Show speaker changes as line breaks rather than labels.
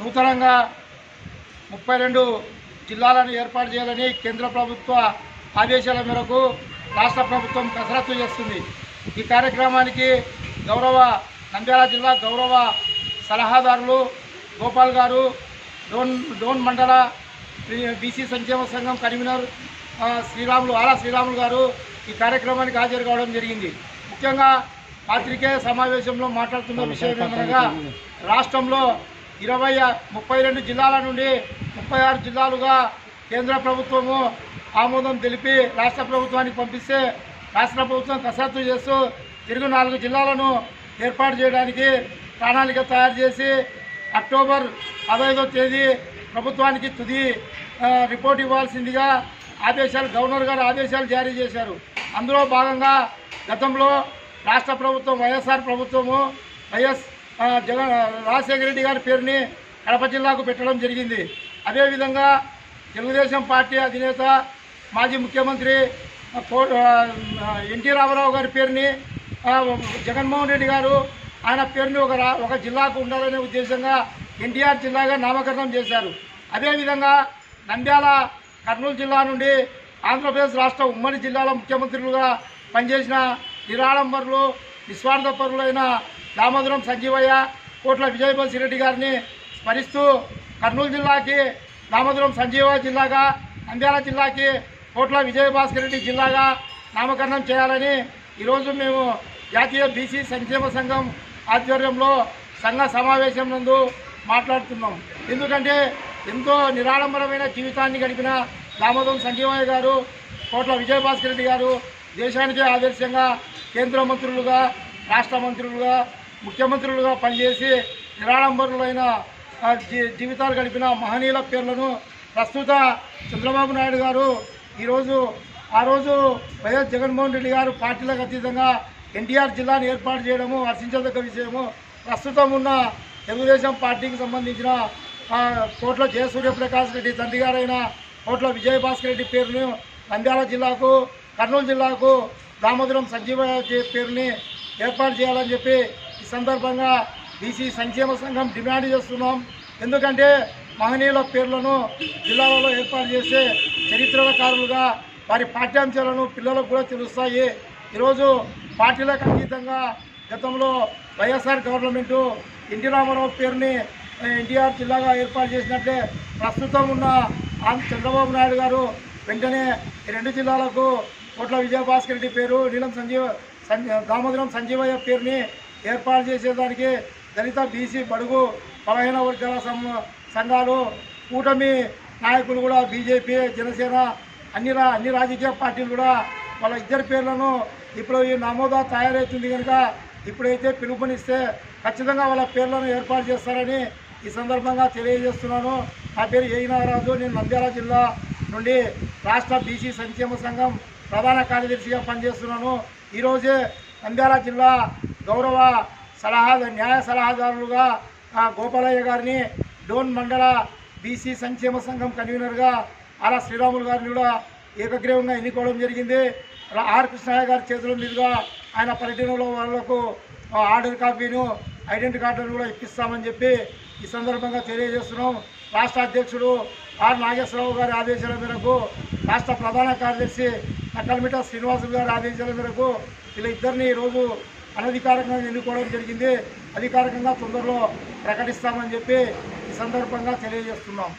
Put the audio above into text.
నూతనంగా ముప్పై రెండు జిల్లాలను ఏర్పాటు చేయాలని కేంద్ర ప్రభుత్వ ఆదేశాల మేరకు రాష్ట్ర ప్రభుత్వం కసరత్తు చేస్తుంది. ఈ కార్యక్రమానికి గౌరవ నంద్యాల జిల్లా గౌరవ సలహాదారులు గోపాల్ గారు డోన్ డోన్ మండల బీసీ సంక్షేమ సంఘం కన్వీనర్ శ్రీరాములు ఆలా శ్రీరాములు గారు ఈ కార్యక్రమానికి హాజరు కావడం జరిగింది. ముఖ్యంగా పాత్రికేయ సమావేశంలో మాట్లాడుతున్న విషయం ఏమనగా రాష్ట్రంలో ఇరవై ముప్పై రెండు జిల్లాల నుండి ముప్పై ఆరు జిల్లాలుగా కేంద్ర ప్రభుత్వము ఆమోదం తెలిపి రాష్ట్ర ప్రభుత్వానికి పంపిస్తే రాష్ట్ర ప్రభుత్వం కసరత్తు చేస్తూ తిరుగు నాలుగు జిల్లాలను ఏర్పాటు చేయడానికి ప్రణాళిక తయారు చేసి అక్టోబర్ పదహైదో తేదీ ప్రభుత్వానికి తుది రిపోర్ట్ ఇవ్వాల్సిందిగా ఆదేశాలు గవర్నర్ గారు ఆదేశాలు జారీ చేశారు. అందులో భాగంగా గతంలో రాష్ట్ర ప్రభుత్వం వైఎస్ఆర్ ప్రభుత్వము వైఎస్ జగన్ రాజశేఖర రెడ్డి గారి పేరుని కడప జిల్లాకు పెట్టడం జరిగింది. అదేవిధంగా తెలుగుదేశం పార్టీ అధినేత మాజీ ముఖ్యమంత్రి ఎన్టీ రామారావు గారి పేరుని జగన్మోహన్ రెడ్డి గారు ఆయన పేరుని ఒక ఒక జిల్లాకు ఉండాలనే ఉద్దేశంగా ఎన్టీఆర్ జిల్లాగా నామకరణం చేశారు. అదేవిధంగా నంద్యాల కర్నూలు జిల్లా నుండి ఆంధ్రప్రదేశ్ రాష్ట్ర ఉమ్మడి జిల్లాల ముఖ్యమంత్రులుగా పనిచేసిన నిరాడంబరులు నిస్వార్థపరులైన దామోదరం సంజీవయ్య కోట్ల విజయభాసి రెడ్డి గారిని స్మరిస్తూ కర్నూలు జిల్లాకి దామోదరం సంజీవయ్య జిల్లాగా నంద్యాల జిల్లాకి కోట్ల విజయభాస్కర్ రెడ్డి జిల్లాగా నామకరణం చేయాలని ఈరోజు మేము జాతీయ బీసీ సంక్షేమ సంఘం ఆధ్వర్యంలో సంఘ సమావేశం నందు మాట్లాడుతున్నాం. ఎందుకంటే ఎంతో నిరాడంబరమైన జీవితాన్ని గడిపిన దామోదరం సంజీవయ్య గారు కోట్ల విజయభాస్కర్ రెడ్డి గారు దేశానికే ఆదర్శంగా కేంద్ర మంత్రులుగా రాష్ట్ర మంత్రులుగా ముఖ్యమంత్రులుగా పనిచేసి నిరాడంబరులైన జీ- జీవితాలు గడిపిన మహనీయుల పేర్లను ప్రస్తుత చంద్రబాబు నాయుడు గారు ఈరోజు ఆ రోజు వైఎస్ జగన్మోహన్ రెడ్డి గారు పార్టీలకు అతీతంగా ఎన్టీఆర్ జిల్లాను ఏర్పాటు చేయడము హర్షించదగ్గ విషయము. ప్రస్తుతం ఉన్న తెలుగుదేశం పార్టీకి సంబంధించిన ఆ, కోట్ల జయసూర్యప్రకాష్ రెడ్డి తండ్రి గారైన కోట్ల విజయభాస్కర్ రెడ్డి పేరును నంద్యాల జిల్లాకు కర్నూలు జిల్లాకు దామోదరం సంజీవ పేరుని ఏర్పాటు చేయాలని చెప్పి ఈ సందర్భంగా బీసీ సంక్షేమ సంఘం డిమాండ్ చేస్తున్నాం. ఎందుకంటే మహనీయుల పేర్లను జిల్లాలలో ఏర్పాటు చేసే చరిత్రకారులుగా వారి పాఠ్యాంశాలను పిల్లలకు కూడా తెలుస్తాయి. ఈరోజు పార్టీలకు అతీతంగా గతంలో వైఎస్ఆర్ గవర్నమెంటు ఎన్టీ రామారావు పేరుని ఎన్టీఆర్ జిల్లాగా ఏర్పాటు చేసినట్లే ప్రస్తుతం ఉన్న ఆంధ్ర చంద్రబాబు నాయుడు గారు వెంటనే రెండు జిల్లాలకు కోట్ల విజయభాస్కర్ రెడ్డి పేరు నీలం సంజీవ దామోదరం సంజీవయ్య పేరుని ఏర్పాటు చేసేదానికి దళిత బీసీ బడుగు బలహీన వర్గాల సం- సంఘాలు కూటమి నాయకులు కూడా బీజేపీ జనసేన అన్ని రా అన్ని రాజకీయ పార్టీలు కూడా వాళ్ళ ఇద్దరి పేర్లను ఇప్పుడు ఈ నమోదా తయారవుతుంది కనుక ఇప్పుడైతే పిలుపునిస్తే ఖచ్చితంగా వాళ్ళ పేర్లను ఏర్పాటు చేస్తారని ఈ సందర్భంగా తెలియజేస్తున్నాను. నా పేరు ఏ నాగరాజు నేను నంద్యాల జిల్లా నుండి రాష్ట్ర బీసీ సంక్షేమ సంఘం ప్రధాన కార్యదర్శిగా పనిచేస్తున్నాను. ఈరోజే నంద్యాల జిల్లా గౌరవ సలహా న్యాయ సలహాదారులుగా గోపాలయ్య గారిని డోన్ మండల బీసీ సంక్షేమ సంఘం కన్వీనర్గా అలా శ్రీరాములు గారిని కూడా ఏకగ్రీవంగా ఎన్నుకోవడం జరిగింది. ఆర్ కృష్ణయ్య గారి చేతుల మీదుగా ఆయన పర్యటనలో వాళ్ళకు ఆర్డర్ కాపీను ఐడెంటి కార్డును కూడా ఇప్పిస్తామని చెప్పి ఈ సందర్భంగా తెలియజేస్తున్నాం. రాష్ట్ర అధ్యక్షుడు ఆర్ నాగేశ్వరరావు గారి ఆదేశాల మేరకు రాష్ట్ర ప్రధాన కార్యదర్శి నక్కలమిట శ్రీనివాసులు గారి ఆదేశాల మేరకు వీళ్ళిద్దరిని ఈరోజు అనధికారికంగా ఎన్నుకోవడం జరిగింది. అధికారికంగా తొందరలో ప్రకటిస్తామని చెప్పి ఈ సందర్భంగా తెలియజేస్తున్నాం.